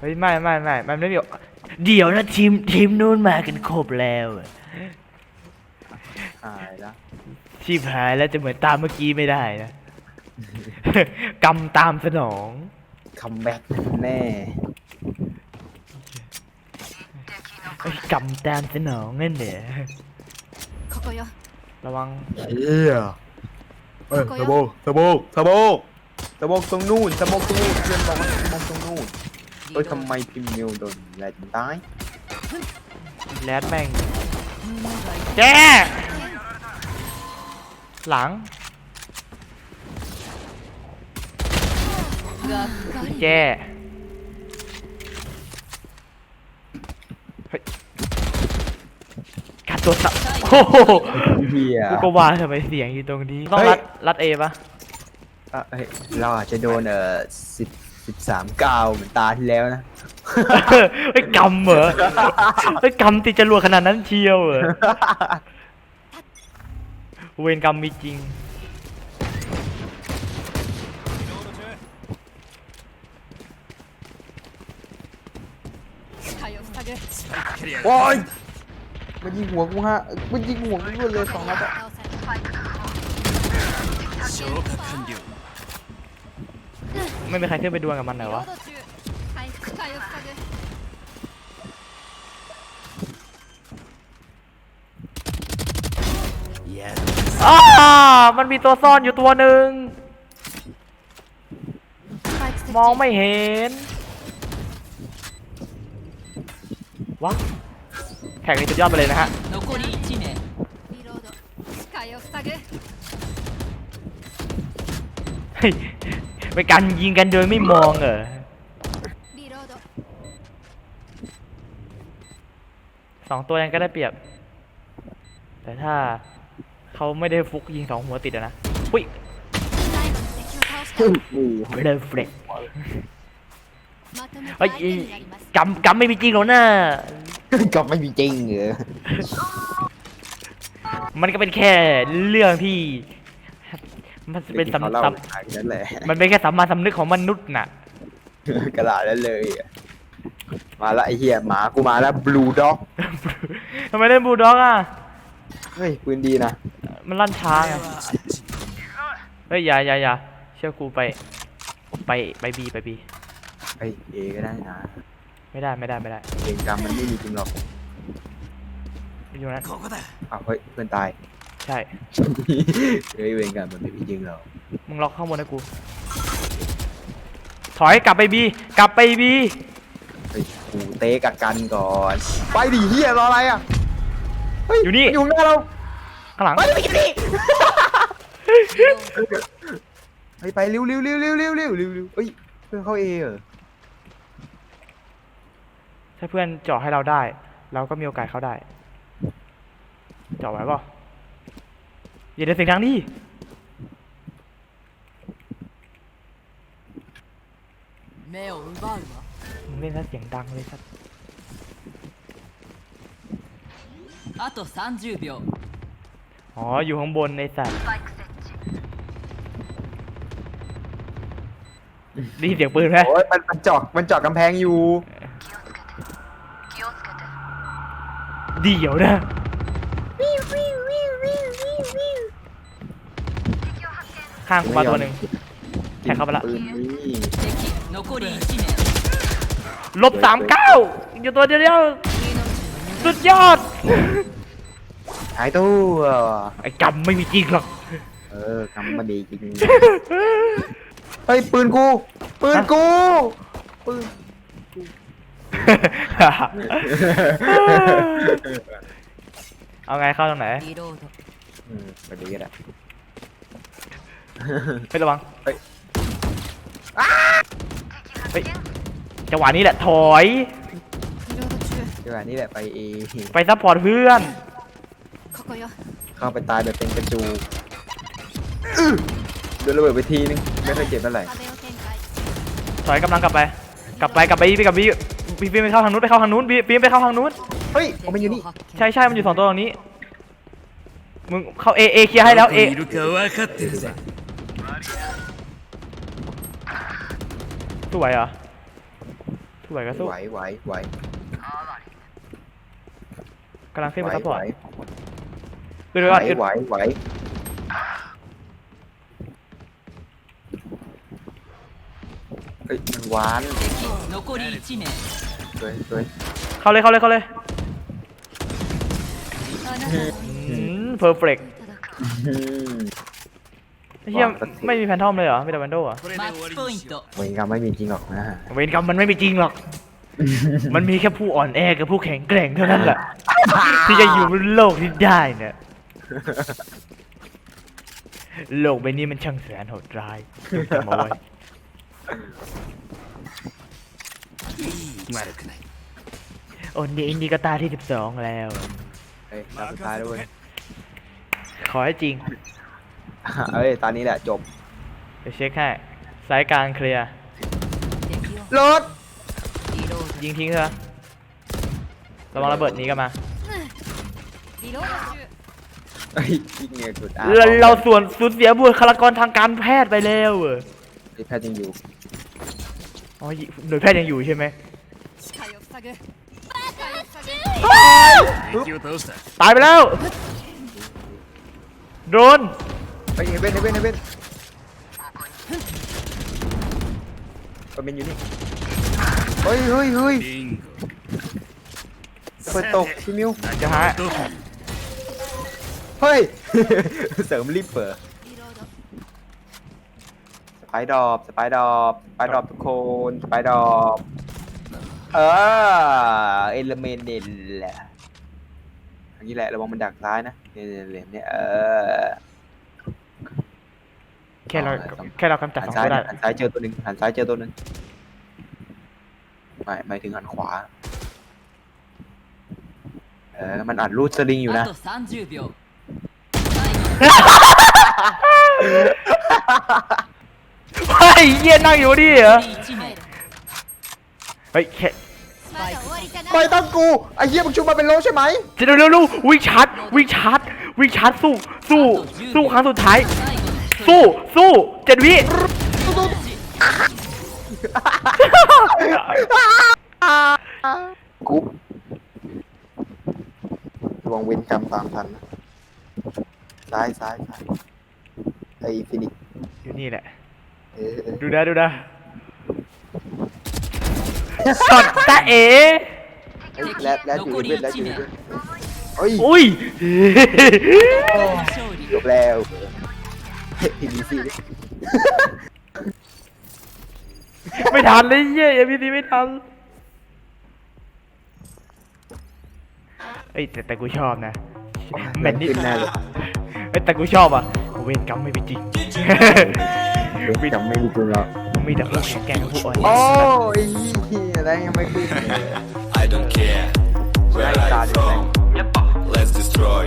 เฮ้ยไม่ไม่ไม่มันไม่มีเดี๋ยวนะทีมทีมนู้นมากันครบแล้วอะ หายละ ชีพหายแล้วจะเหมือนตามเมื่อกี้ไม่ได้นะ กรรมตามสนอง คัมแบ็กแน่ เอ้ยกรรมตามสนองนั่นเหรอ ここよ ระวัง เฮียเอ้ยสะโบกสะโบกสะโบกสะโบกตรงนู่นสะโบกตรงนู่นเพื่อนบอกว่าสะโบกตรงนู่น เฮ้ยทำไมพิมพ์มิวโดนแหลนตายแรดแม่งแกหลังแกกัดตัวสับโอ้โหเบียกูก็วาทำไมเสียงอยู่ตรงนี้ ต้องรัดรัดเอปะอะเราอาจจะโดนเอ่อสิ สิบสามเก้าเหมือนตาที่แล้วนะ เฮ้ยกำเหรอเฮ้ยกำติดจรวดขนาดนั้นเชียวเหรอเวรกรรมมีจริง 視界を塞ぐ โอ้ยมันยิงหัวกูฮะมันยิงหัวกูรวดเลยสองนัดอะ 倒され消化完了 ไม่มีใครขึ้นไปดวลกับมันเหรอวะอ้ามันมีตัวซ่อนอยู่ตัวหนึ่ง มองไม่เห็น วะ แข่งนี้สุยอดไปเลยนะฮะเไปกันยิงกันโดยไม่มองเหรอสองตัวยังก็ได้เปรียบ แต่ถ้าเขาไม่ได้ฟุกยิงสองหัวติดนะอุ้ยโเบลเฟรดไอ้กำกำไม่มีจริงหรอกนะกำไม่มีจริงเหรอมันก็เป็นแค่เรื่องที่ มันเป็นสำนึกมันเป็นแค่สัมมาสำนึกของมนุษย์น่ะ กระลาษนั้นเลยมาละไอเหี้ยหมากูมาแล้วบลูด็อกทำไมเล่นบลูด็อกอะ เฮ้ยปืนดีนะมันลั่นช้าไงเฮ้ยอย่าอย่าอย่าเชื่อกูไปไปไปบีไปบีไอ้ยเอก็ได้นะไม่ได้ไม่ได้ไม่ได้เกอกรรมมันไม่มีจริงหรอกอยู่นั้นเอาเฮ้ยเพื่อนตาย ช่ เฮ้ยเวรกรรมมันไม่มีจริงหรอกมึงล็อกข้างบนให้กู ถอยกลับไปบี กลับไปบี เฮ้ยกูเตะกักกันก่อน ไปดิเหี้ยรออะไรอะเฮ้ยอยู่นี่อยู่หน้าเราข้างหลัง ไปดิไปดิไปไปเร็วเร็วเร็วเร็วเร็วเร็วเร็วเร็วเฮ้ยเพื่อนเข้าเอเหรอถ้าเพื่อนเจาะให้เราได้ เราก็มีโอกาสเข้าได้ เจาะไว้ป่ะ อย่าเดินเสียงดังดิ 目を奪うわ มึงเล่นซะเสียงดังเลยครับ あと30秒 อ๋อ อยู่ข้างบนในสัตว์ได้ยินเสียงปืนไหม โอ้ยมันมันเจาะมันเจาะกำแพงอยู่ เดี๋ยวนะ ข้างกูมาตัวหนึ่ง แทงเข้าไปละ ปืนนี่ 敵残り1名 ลบสามเก้าอยู่ตัวเดียว 命 สุดยอด หายตัว ไอ้กำไม่มีจริงหรอก เออกำมันดีจริงเฮ้ยปืนกูปืนกูปืน เอาไงเข้าตรงไหน リロード อืมแบบนี้ก็ไ ด้ ไประวัง เฮ้ย เฮ้ยจังหวะนี้แหละถอย リロード中 จังหวะนี้แหละไปเอ ไปซัพพอร์ตเพื่อน ここよ เข้าไปตายแบบเป็นกระจูอื้อโดนระเบิดไปทีนึงไม่ค่อยเจ็บเท่าไหร่ 壁を展開 ถอยกำลังกลับไป กลับไปกลับไปไปกับบีบีบีไปเข้าทางนู้นไปเข้าทางนู้นบีบีไปเข้าทางนู้น เฮ้ยเอามันอยู่นี่ 敵を発見 ใช่ใช่มันอยู่สองตัวตรงนี้ มึงเข้าเอเอเคลียร์ให้แล้ว ど เอ こにいるか分かってるぜ สวยเหรอส สู้ไหวก็สู้ ไหวไหวไหว กำลังขึ้น ไห ไป ว ซัพพอ ไหว ร์ตขึ้นไปก่อนขึ้น ไหวไหวเฮ้ยมันหวาน 残り1名 สวยสวย เข้าเลยเข้าเลยเข้าเลย あなたの อืมเพอร์เฟก อืม เฮีย วางสักที ไม่มีแพนทอมเลยเหรอ มีแต่แวนโดเหรอ これで マ 終 ッ わ チ り ポイ に ン しよう ト เวรกรรมไม่มีจริงหรอกนะ เวรกรรมมันไม่มีจริงหรอก มันมีแค่ผู้อ่อนแอกับผู้แข็งแกร่งเท่านั้นแหละ ที่จะอยู่บนโลกที่ได้เนี่ย โลกใบนี้มันช่างแสนโหดร้ายจำเอาไว้ 悪くない โอ้นี่นี่ก็ตาที่ 12 แล้ว เฮ้ยตาสุดท้ายแล้วเว้ย ขอให้จริง เอ้ยตอนนี้แหละจบ เดี๋ยวเช็คให้สายกลางเคลียร์ 敵を รถ リロー ยิงทิ้งเถอะระวังระเบิดหนี้กันมา ドリロード中 เฮ้ยยิงเนี่ยสุดอ่ะ เราเราส่วนสูญเสียบุคลากรทางการแพทย์ไปแล้วเออ ไอ้แพทย์ยังอยู่ อ๋อหน่วยแพทย์ยังอยู่ใช่ไหม 視界を塞ぐ視界を塞ぐ敵を倒した ตายไปแล้ว โดรน ไปเอเว่นเอเว่นเอเว่นก็เป็นอยู่นี่ เฮ้ยเฮ้ยเฮ้ยยิเปิดตกพี่มิวจะหาเฮ้ย เสริมรีบเปิดสไปดอบสไปดอบสไปดอบทุกคนสไปดอบเออเอลเมนเดนแหละอย่างนี้แหละระวังมันดักซ้ายนะเนี่ยเนี่ยเนี่ยเออ แค่เรา เอาเลย แค่เรากำจัด หั ส น อง ซ้าย ตัวได้ หันซ้ายเจอตัวหนึ่งหันซ้ายเจอตัวหนึ่งไม่ไม่ถึงหันขวา เออ มันอัดรูดสลิงอยู่นะ あと30秒 เฮ้ยเยี่ยนั่งอยู่ดิเหรอ 残り1名 เฮ้ยแค่ まだ終わりじゃない ไม่ต้องกู ไอ้เหี้ยมึงชุบมาเป็นโลใช่ไหม จะเร็วเร็วเร็ววิ่งชาร์จวิ่งชาร์จวิ่งชาร์จสู้สู้สู้ครั้งสุดท้าย 最後の1人 สู้สู้เจ็ดวิกูระวังเวรกรรมตามทันนะซ้ายซ้ายซ้ายไอ้ฟินิกซ์อยู่นี่แหละ เออเออดูนะดูนะสดตาเอ๋เฮ้ยแล้วแล้วอยู่เวทแล้วอยู่เวทเฮ้ยอุ้ย勝利จบแล้ว เฮ้ยดีสิไม่ทันเลยเยี่ยเอ็มพีซีไม่ทันเอ้ยแต่แต่กูชอบนะแมนนี่ขึ้นแน่เลยเอ้ยแต่กูชอบอะเวรกรรมไม่มีจริงไม่จำไม่มีจริงหรอกมีแต่ผู้แข็งแกร่งกับผู้อ่อนแอโอ้ยอะไรยังไม่ขึ้นเลย I don't care where Right, I'm got it, from. Let's destroy